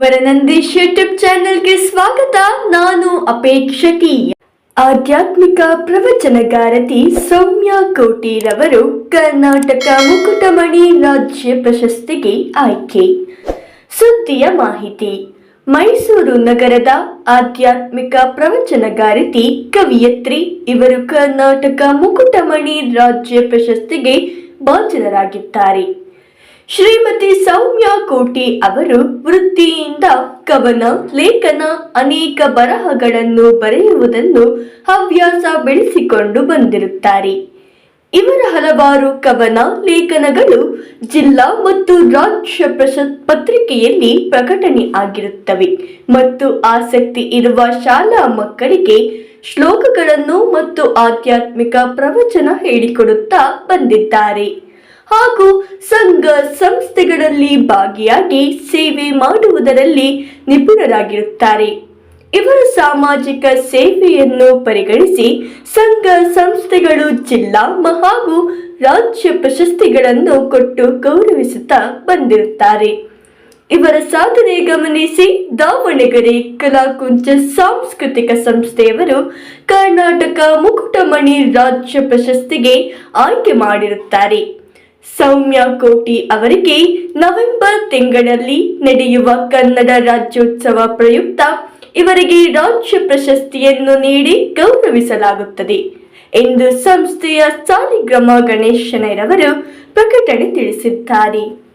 ವರನಂದೀಶ್ YouTube ಚಾನೆಲ್ಗೆ ಸ್ವಾಗತ. ನಾನು ಅಪೇಕ್ಷಕಿ. ಆಧ್ಯಾತ್ಮಿಕ ಪ್ರವಚನಗಾರತಿ ಸೌಮ್ಯ ಕೋಟಿರವರು ಕರ್ನಾಟಕ ಮುಕುಟಮಣಿ ರಾಜ್ಯ ಪ್ರಶಸ್ತಿಗೆ ಆಯ್ಕೆ. ಸುದ್ದಿಯ ಮಾಹಿತಿ. ಮೈಸೂರು ನಗರದ ಆಧ್ಯಾತ್ಮಿಕ ಪ್ರವಚನಗಾರತಿ ಕವಿಯತ್ರಿ ಇವರು ಕರ್ನಾಟಕ ಮುಕುಟಮಣಿ ರಾಜ್ಯ ಪ್ರಶಸ್ತಿಗೆ ಭಾಜನರಾಗಿದ್ದಾರೆ. ಶ್ರೀಮತಿ ಸೌಮ್ಯ ಕೋಟಿ ಅವರು ವೃತ್ತಿಯಿಂದ ಕವನ, ಲೇಖನ ಅನೇಕ ಬರಹಗಳನ್ನು ಬರೆಯುವುದನ್ನು ಹವ್ಯಾಸ ಬೆಳೆಸಿಕೊಂಡು ಬಂದಿರುತ್ತಾರೆ. ಇವರ ಹಲವಾರು ಕವನ, ಲೇಖನಗಳು ಜಿಲ್ಲಾ ಮತ್ತು ರಾಜ್ಯ ಪ್ರಶಸ್ ಪತ್ರಿಕೆಯಲ್ಲಿ ಪ್ರಕಟಣೆ ಆಗಿರುತ್ತವೆ ಮತ್ತು ಆಸಕ್ತಿ ಇರುವ ಶಾಲಾ ಮಕ್ಕಳಿಗೆ ಶ್ಲೋಕಗಳನ್ನು ಮತ್ತು ಆಧ್ಯಾತ್ಮಿಕ ಪ್ರವಚನ ಹೇಳಿಕೊಡುತ್ತಾ ಬಂದಿದ್ದಾರೆ. ಹಾಗೂ ಸಂಘ ಸಂಸ್ಥೆಗಳಲ್ಲಿ ಭಾಗಿಯಾಗಿ ಸೇವೆ ಮಾಡುವುದರಲ್ಲಿ ನಿಪುಣರಾಗಿರುತ್ತಾರೆ. ಇವರು ಸಾಮಾಜಿಕ ಸೇವೆಯನ್ನು ಪರಿಗಣಿಸಿ ಸಂಘ ಸಂಸ್ಥೆಗಳು, ಜಿಲ್ಲಾ ಹಾಗೂ ರಾಜ್ಯ ಪ್ರಶಸ್ತಿಗಳನ್ನು ಕೊಟ್ಟು ಗೌರವಿಸುತ್ತಾ ಬಂದಿರುತ್ತಾರೆ. ಇವರ ಸಾಧನೆ ಗಮನಿಸಿ ದಾವಣಗೆರೆ ಕಲಾಕುಂಚ ಸಾಂಸ್ಕೃತಿಕ ಸಂಸ್ಥೆಯವರು ಕರ್ನಾಟಕ ಮುಕುಟಮಣಿ ರಾಜ್ಯ ಪ್ರಶಸ್ತಿಗೆ ಆಯ್ಕೆ ಮಾಡಿರುತ್ತಾರೆ. ಸೌಮ್ಯ ಕೋಟಿ ಅವರಿಗೆ ನವೆಂಬರ್ ತಿಂಗಳಲ್ಲಿ ನಡೆಯುವ ಕನ್ನಡ ರಾಜ್ಯೋತ್ಸವ ಪ್ರಯುಕ್ತ ಇವರಿಗೆ ರಾಜ್ಯ ಪ್ರಶಸ್ತಿಯನ್ನು ನೀಡಿ ಗೌರವಿಸಲಾಗುತ್ತದೆ. ಎಂದು ಸಂಸ್ಥೆಯ ಸಾಲಿಗ್ರಾಮ ಗಣೇಶನರವರು ಪ್ರಕಟಣೆ ತಿಳಿಸಿದ್ದಾರೆ.